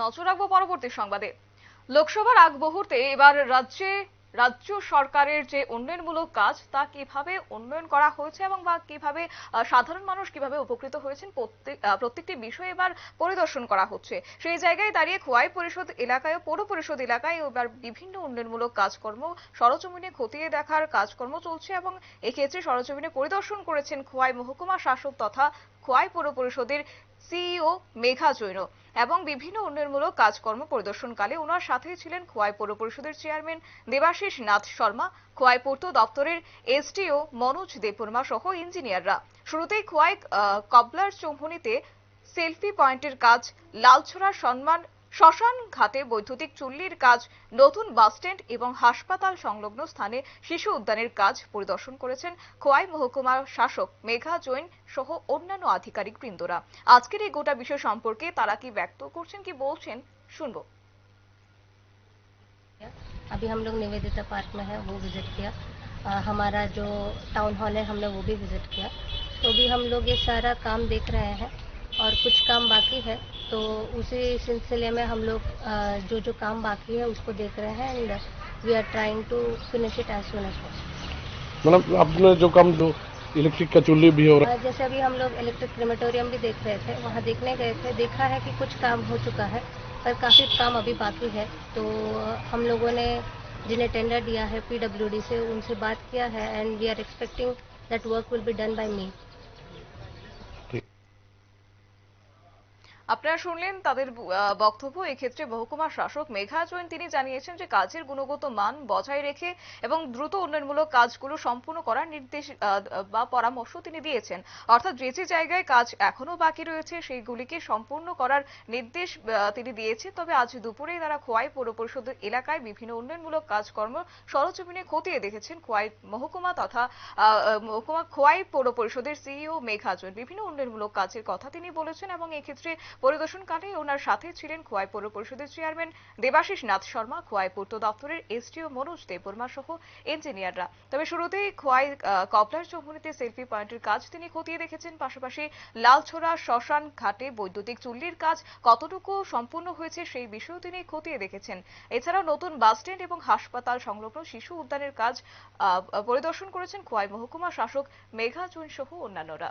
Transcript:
নজর রাখব পরবর্তী সংবাদে। লোকসভার আগ মুহূর্তে এবার রাজ্যে, রাজ্য সরকারের যে উন্নয়নমূলক কাজ, তা কীভাবে উন্নয়ন করা হয়েছে এবং বা কীভাবে সাধারণ মানুষ কীভাবে উপকৃত হয়েছেন প্রত্যেকটি বিষয় এবার পরিদর্শন করা হচ্ছে। সেই জায়গায় দাঁড়িয়ে খোয়াই পরিষদ এলাকায় পৌর পরিষদ এলাকায় এবার বিভিন্ন উন্নয়নমূলক কাজকর্ম, সরজমিনে খতিয়ে দেখার কাজকর্ম চলছে এবং এক্ষেত্রে সরজমিনে পরিদর্শন করেছেন খোয়াই মহকুমা শাসক তথা খোয়াই পৌর পরিষদের সিইও মেঘা জৈন এবং বিভিন্ন উন্নয়নমূলক কাজকর্ম পরিদর্শনকালে ওনার সাথে ছিলেন খোয়াই পৌর পরিষদের চেয়ারম্যান দেবাশিস নাথ শর্মা, খোয়াই পূর্ত দপ্তরের এসডিও মনোজ দেববর্মা সহ ইঞ্জিনিয়াররা। শুরুতেই খোয়াই কবলার চৌমুহনীতে সেলফি পয়েন্টের কাজ, লালছড়া সম্মান শ্মশান ঘাটে বৈদ্যুতিক চুল্লির কাজ নতুন বাসস্ট্যান্ড এবং হাসপাতাল সংলগ্ন স্থানে শিশু উদ্যানের কাজ পরিদর্শন করেছেন খোয়াই মহকুমার শাসক মেঘা জৈন সহ অন্যান্য আধিকারিক বৃন্দরা আজকের এই গোটা বিষয় সম্পর্কে তারা কি ব্যক্ত করছেন কি বলছেন শুনবো अभी हम लोग निवेदिता पार्क में है वो विजिट किया अ, हमारा जो टाउन हॉल है हमने वो भी विजिट किया तो भी हम लोग ये सारा काम देख रहे हैं और कुछ काम बाकी है तो उसी सिलसिले में हम लोग जो जो काम बाकी है उसको देख रहे हैं and we are trying to finish it as soon as possible madam आपने जो काम जो इलेक्ट्रिक का चूल्हे भी हो रहा है जैसे अभी हम लोग इलेक्ट्रिक क्रेमेटोरियम भी देख रहे थे वहाँ देखने गए थे देखा है कि कुछ काम हो चुका है पर काफ़ी काम अभी बाकी है। तो हम लोगों ने जिन्हें टेंडर दिया है पीडब्ल्यूडी से उनसे बात किया है and we are expecting that work will be done by me আপনারা শুনলেন তাদের বক্তব্য। এক্ষেত্রে মহকুমা শাসক মেঘা জৈন তিনি জানিয়েছেন যে কাজের গুণগত মান বজায় রেখে এবং দ্রুত উন্নয়নমূলক কাজগুলো সম্পূর্ণ করার নির্দেশ বা পরামর্শ তিনি দিয়েছেন। অর্থাৎ যে যে জায়গায় কাজ এখনও বাকি রয়েছে সেইগুলিকে সম্পূর্ণ করার নির্দেশ তিনি দিয়েছেন। তবে আজ দুপুরেই তারা খোয়াই পৌর পরিষদের এলাকায় বিভিন্ন উন্নয়নমূলক কাজকর্ম সরজমিনে খতিয়ে দেখেছেন। খোয়াই মহকুমা তথা মহকুমা খোয়াই পৌর পরিষদের সিইও মেঘা জৈন। বিভিন্ন উন্নয়নমূলক কাজের কথা তিনি বলেছেন এবং এক্ষেত্রে পরিদর্শনকালে ওনার সাথে ছিলেন খোয়াই পৌর পরিষদের চেয়ারম্যান দেবাশিস নাথ শর্মা খোয়াই পূর্ত দপ্তরের এসডিও মনোজ দেববর্মা সহ ইঞ্জিনিয়াররা। তবে শুরুতেই খোয়াই আহ, কপলার চৌমুহনীতে সেলফি পয়েন্টের কাজ তিনি খতিয়ে দেখেছেন। পাশাপাশি লালছড়া শ্মশান ঘাটে বৈদ্যুতিক চুল্লির কাজ কতটুকু সম্পূর্ণ হয়েছে সেই বিষয়েও তিনি খতিয়ে দেখেছেন। এছাড়াও নতুন বাসস্ট্যান্ড এবং হাসপাতাল সংলগ্ন শিশু উদ্যানের কাজ পরিদর্শন করেছেন খোয়াই মহকুমা শাসক মেঘা জৈন সহ অন্যান্যরা।